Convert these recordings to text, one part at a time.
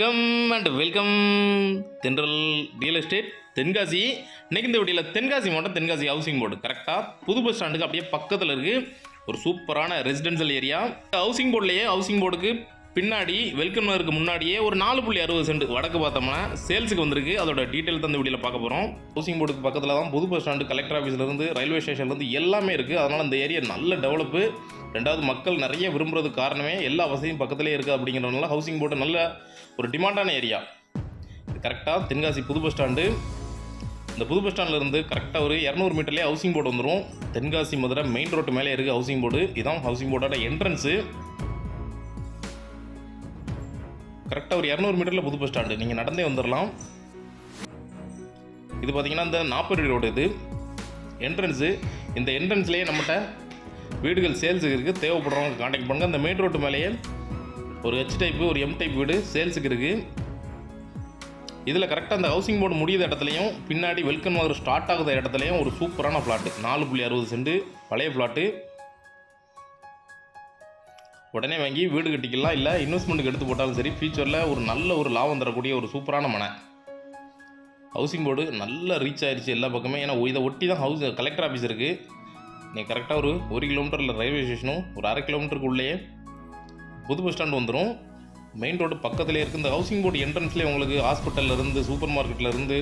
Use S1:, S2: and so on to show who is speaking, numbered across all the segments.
S1: வணக்கம் and welcome Thendral real estate Tenkasi. இன்னைக்கு இந்த வீடியோவில் தென்காசி மாவட்டம் தென்காசி ஹவுசிங் போர்டு கரெக்டாக புது பஸ் ஸ்டாண்டுக்கு அப்படியே பக்கத்தில் இருக்குது ஒரு சூப்பரான ரெசிடென்ஷியல் ஏரியா ஹவுசிங் போர்ட்லேயே ஹவுசிங் போர்டுக்கு பின்னாடி வெல்கம் நகருக்கு முன்னாடியே ஒரு நாலு புள்ளி அறுபது சென்ட் வடக்கு பார்த்தோம்னா சேல்ஸுக்கு வந்திருக்கு. அதோட டீட்டெயில் தான் இந்த வீடியோவில் பார்க்க போகிறோம் ஹவுசிங் போர்டுக்கு பக்கத்தில் தான் புது பஸ் ஸ்டாண்டு கலெக்டர் ஆஃபீஸ்லேருந்து ரயில்வே ஸ்டேஷன்லேருந்து எல்லாமே இருக்குது அதனால் இந்த ஏரியா நல்ல டெவலப்பு ரெண்டாவது மக்கள் நிறைய விரும்புறது காரணமே எல்லா வசதியும் பக்கத்துலேயே இருக்குது அப்படிங்கிறதுனால ஹவுசிங் போர்டு நல்ல ஒரு டிமாண்டான ஏரியா கரெக்டாக தென்காசி புது பஸ் ஸ்டாண்டு இந்த புது பஸ் ஸ்டாண்ட்லேருந்து கரெக்டாக ஒரு இரநூறு மீட்டர்லேயே ஹவுசிங் போர்டு வந்துடும் தென்காசி மதுரை மெயின் ரோட்டு மேலே இருக்குது ஹவுசிங் போர்டு இதுதான் ஹவுசிங் போர்டோட என்ட்ரன்ஸு கரெக்டாக ஒரு இரநூறு மீட்டரில் புது பஸ் ஸ்டாண்டு நீங்கள் நடந்தே வந்துடலாம் இது பார்த்தீங்கன்னா இந்த நாற்பது ரோடு இது. என்ட்ரன்ஸு இந்த என்ட்ரன்ஸ்லேயே நம்மகிட்ட வீடுகள் சேல்ஸுக்கு இருக்குது தேவைப்படுறவங்க காண்டாக்ட் பண்ணுங்கள் அந்த மெயின் ரோட்டு மேலேயே ஒரு ஹெச் டைப்பு ஒரு எம் டைப் வீடு சேல்ஸுக்கு இருக்குது இதில் கரெக்டாக அந்த ஹவுசிங் போர்டு முடியாத இடத்துலையும் பின்னாடி வெல்கம் மாதிரி ஸ்டார்ட் ஆகுத இடத்துலையும் ஒரு சூப்பரான ஃப்ளாட்டு நாலு புள்ளி அறுபது சென்ட் பழைய ஃப்ளாட்டு உடனே வாங்கி வீடு கட்டிக்கலாம் இல்லை இன்வெஸ்ட்மெண்ட்டுக்கு எடுத்து போட்டாலும் சரி ஃபியூச்சரில் ஒரு நல்ல ஒரு லாபம் தரக்கூடிய ஒரு சூப்பரான மனை. ஹவுசிங் போர்டு நல்லா ரீச் ஆயிருச்சு எல்லா பக்கமே. ஏன்னா இதை ஒட்டி தான் ஹவுஸ் கலெக்டர் ஆஃபீஸ் இருக்குது நீங்கள் கரெக்டாக ஒரு ஒரு கிலோமீட்டரில் ரயில்வே ஸ்டேஷனும் ஒரு அரை கிலோமீட்டருக்கு உள்ளேயே புது பஸ் ஸ்டாண்ட் வந்துடும் மெயின் ரோடு பக்கத்துலேயே இருக்குது இந்த ஹவுசிங் போர்டு என்ட்ரன்ஸ்லேயே உங்களுக்கு ஹாஸ்பிட்டல்லேருந்து சூப்பர் மார்க்கெட்லேருந்து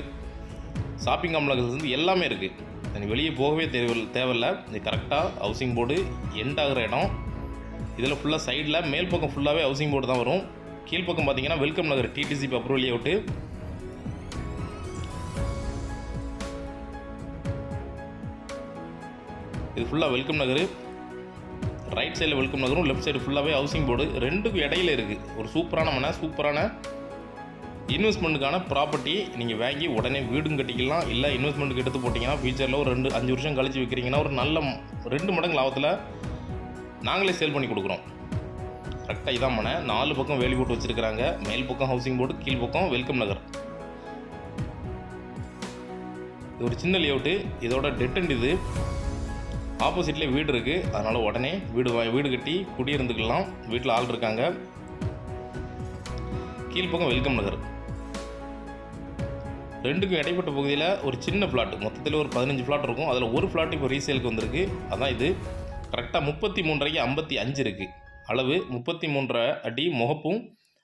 S1: ஷாப்பிங் காம்ப்ளெக்ஸ்லேருந்து எல்லாமே இருக்குது நீ வெளியே போகவே தேவை தேவையில்ல. இது கரெக்டாக ஹவுசிங் போர்டு எண்ட் ஆகிற இடம். இதில் ஃபுல்லாக சைடில் மேல் பக்கம் ஃபுல்லாகவே ஹவுசிங் போர்டு தான் வரும். கீழ்ப்பக்கம் பார்த்தீங்கன்னா welcome Nagar DTCP approval out இது ஃபுல்லாக வெல்கம் நகர். ரைட் சைடில் வெல்கம் நகரும் லெஃப்ட் சைடு ஃபுல்லாகவே ஹவுசிங் போர்டு ரெண்டுக்கும் இடையில இருக்குது ஒரு சூப்பரான மனை சூப்பரான இன்வெஸ்ட்மெண்ட்டுக்கான ப்ராப்பர்ட்டி நீங்கள் வாங்கி உடனே வீடும் கட்டிக்கலாம். இல்லை இன்வெஸ்ட்மெண்ட்டுக்கு எடுத்து போட்டிங்கன்னா ஃபியூச்சரில் ஒரு ரெண்டு அஞ்சு வருஷம் கழிச்சு விற்கிறீங்கன்னா ஒரு நல்ல ரெண்டு மடங்கு லாபத்தில் நாங்களே சேல் பண்ணி கொடுக்குறோம். கரெக்டாக இதான் மனை. நாலு பக்கம் வேலி போட்டு வச்சுருக்கிறாங்க. மேல் பக்கம் ஹவுசிங் போர்டு கீழ் பக்கம் வெல்கம் நகர். இது ஒரு சின்ன லேஅவுட்டு இதோட டெட்டன்ட் இது. ஆப்போசிட்லேயே வீடு இருக்குது அதனால் உடனே வீடு வா- வீடு கட்டி குடியிருந்துக்கலாம். வீட்டில் ஆள் இருக்காங்க. கீழ்ப்பக்கம் வெல்கம் நகர். ரெண்டுக்கும் இடைப்பட்ட பகுதியில் ஒரு சின்ன ஃப்ளாட் மொத்தத்தில் ஒரு பதினஞ்சு ஃப்ளாட் இருக்கும். அதில் ஒரு ஃப்ளாட் இப்போ ரீசேலுக்கு வந்திருக்கு. அதான் இது. கரெக்டாக முப்பத்தி மூன்றரைக்கு ஐம்பத்தி அஞ்சு இருக்குது அளவு முப்பத்தி மூன்றரை அடி முகப்பும்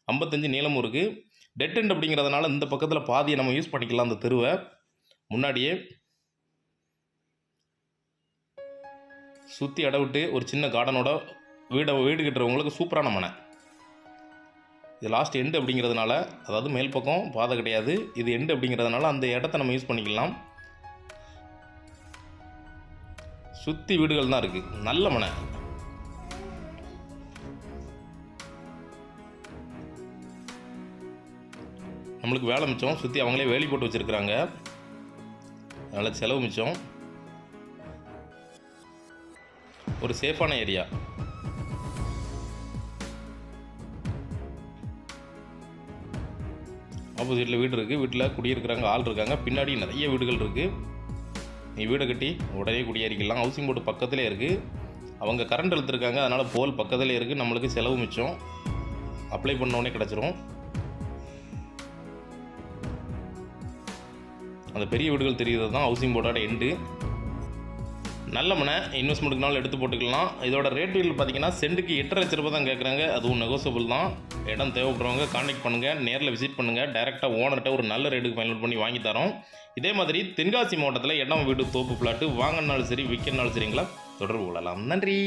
S1: ஐம்பத்தஞ்சு நீளமும் இருக்குது டெட் எண்ட் அப்படிங்கிறதுனால இந்த பக்கத்தில் பாதியை நம்ம யூஸ் பண்ணிக்கலாம் அந்த தெருவை. முன்னாடியே சுற்றி அடவிட்டு ஒரு சின்ன கார்டனோட வீடை வீடு கட்டுறவங்களுக்கு சூப்பரான மனை. இது லாஸ்ட் எண்டு அப்படிங்கிறதுனால அதாவது மேல் பக்கம் பாதை கிடையாது. இது எண்டு அப்படிங்கிறதுனால அந்த இடத்த நம்ம யூஸ் பண்ணிக்கலாம். சுற்றி வீடுகள் தான் இருக்குது நல்ல மனை. நம்மளுக்கு வேலை மிச்சம். சுற்றி அவங்களே வேலி போட்டு வச்சுருக்குறாங்க. அதனால் செலவு மிச்சம். ஒரு சேஃபான ஏரியா ஆப்போசிட்டில் வீடு இருக்குது வீட்டில் குடியிருக்கிறாங்க ஆள் இருக்காங்க. பின்னாடி நிறைய வீடுகள் இருக்குது நீ வீடை கட்டி உடனே குடியேறிக்கலாம். ஹவுசிங் போர்டு பக்கத்துலேயே இருக்குது அவங்க கரண்ட் இழுத்துருக்காங்க. அதனால் போல் பக்கத்துலேயே இருக்குது நம்மளுக்கு செலவு மிச்சம். அப்ளை பண்ணோடனே கிடச்சிரும். அந்த பெரிய வீடுகள் தெரிகிறது தான் ஹவுசிங் போர்டோட எண்டு நல்ல மனை இன்வெஸ்ட்மெண்ட்டுக்குனாலும் எடுத்து போட்டுக்கலாம். இதோட ரேட் வீல் பார்த்தீங்கன்னா சென்ட்டுக்கு எட்டு லட்ச ரூபாய் தான் கேட்குறாங்க அதுவும் நெகோசியபிள் தான். இடம் தேவைப்படுறவங்க காண்டாக்ட் பண்ணுங்கள் நேரில் விசிட் பண்ணுங்கள் டேரெக்டாக ஓனர்கிட்ட ஒரு நல்ல ரேட்டுக்கு ஃபைனல் பண்ணி வாங்கி தரோம். இதே மாதிரி தென்காசி மாவட்டத்தில் இடம் வீடு தோப்பு ஃப்ளாட்டு வாங்கினாலும் சரி விற்கிறனாலும் சரிங்களா தொடர்பு கொள்ளலாம். நன்றி!